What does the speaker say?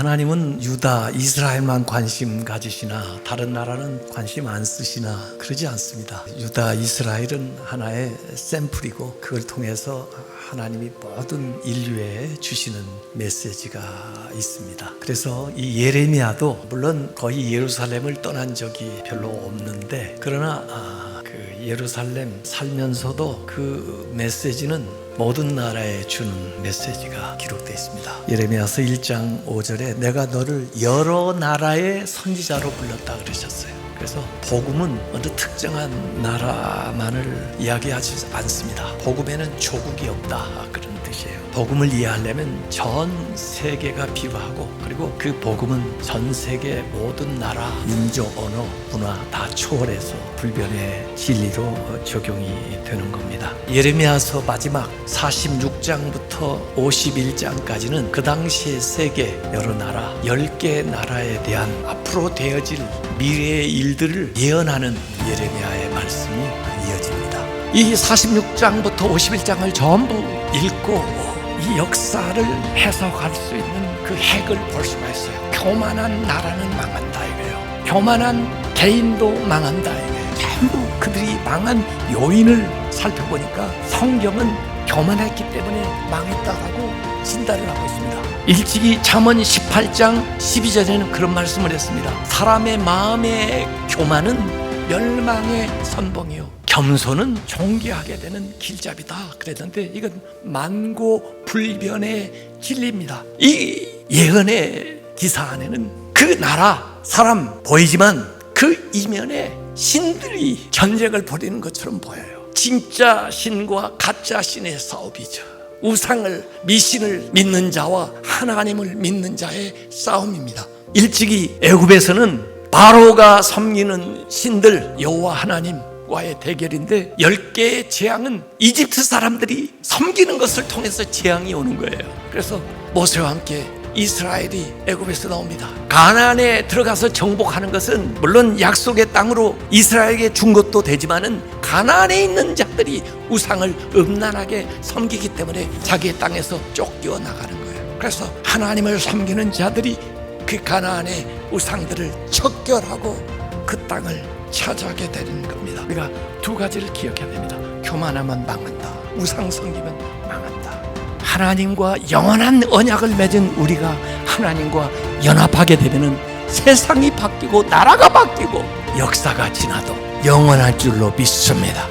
하나님은 유다, 이스라엘만 관심 가지시나 다른 나라는 관심 안 쓰시나 그러지 않습니다. 유다, 이스라엘은 하나의 샘플이고 그걸 통해서 하나님이 모든 인류에 주시는 메시지가 있습니다. 그래서 이 예레미야도 물론 거의 예루살렘을 떠난 적이 별로 없는데 그러나 아, 그 예루살렘 살면서도 그 메시지는 모든 나라에 주는 메시지가 기록되어 있습니다. 예레미야서 1장 5절에 내가 너를 여러 나라의 선지자로 불렀다 그러셨어요. 그래서 복음은 어느 특정한 나라만을 이야기하지 않습니다. 복음에는 조국이 없다. 복음을 이해하려면 전 세계가 필요하고 그리고 그 복음은 전 세계 모든 나라, 민족, 언어, 문화 다 초월해서 불변의 진리로 적용이 되는 겁니다. 예레미야서 마지막 46장부터 51장까지는 그 당시의 세계 여러 나라, 10개 나라에 대한 앞으로 되어질 미래의 일들을 예언하는 예레미야의 말씀이 이어집니다. 이 46장부터 51장을 전부 읽고 이 역사를 해석할 수 있는 그 핵을 볼 수가 있어요. 교만한 나라는 망한다 이거예요. 교만한 개인도 망한다 이거예요. 전부 그들이 망한 요인을 살펴보니까 성경은 교만했기 때문에 망했다라고 진단을 하고 있습니다. 일찍이 잠언 18장 12절에는 그런 말씀을 했습니다. 사람의 마음의 교만은 멸망의 선봉이요. 겸손은 존귀하게 되는 길잡이다. 그랬는데 이건 만고 불변의 진리입니다. 이 예언의 기사 안에는 그 나라 사람 보이지만 그 이면에 신들이 전쟁을 벌이는 것처럼 보여요. 진짜 신과 가짜 신의 싸움이죠. 우상을 미신을 믿는 자와 하나님을 믿는 자의 싸움입니다. 일찍이 애굽에서는 바로가 섬기는 신들 여호와 하나님 과의 대결인데 열 개의 재앙은 이집트 사람들이 섬기는 것을 통해서 재앙이 오는 거예요. 그래서 모세와 함께 이스라엘이 애굽에서 나옵니다. 가나안에 들어가서 정복하는 것은 물론 약속의 땅으로 이스라엘에게 준 것도 되지만은 가나안에 있는 자들이 우상을 음란하게 섬기기 때문에 자기의 땅에서 쫓겨 나가는 거예요. 그래서 하나님을 섬기는 자들이 그 가나안의 우상들을 척결하고 그 땅을 차지하게 되는 겁니다. 우리가 두 가지를 기억해야 됩니다. 교만하면 망한다. 우상 섬기면 망한다. 하나님과 영원한 언약을 맺은 우리가 하나님과 연합하게 되면은 세상이 바뀌고 나라가 바뀌고 역사가 지나도 영원할 줄로 믿습니다.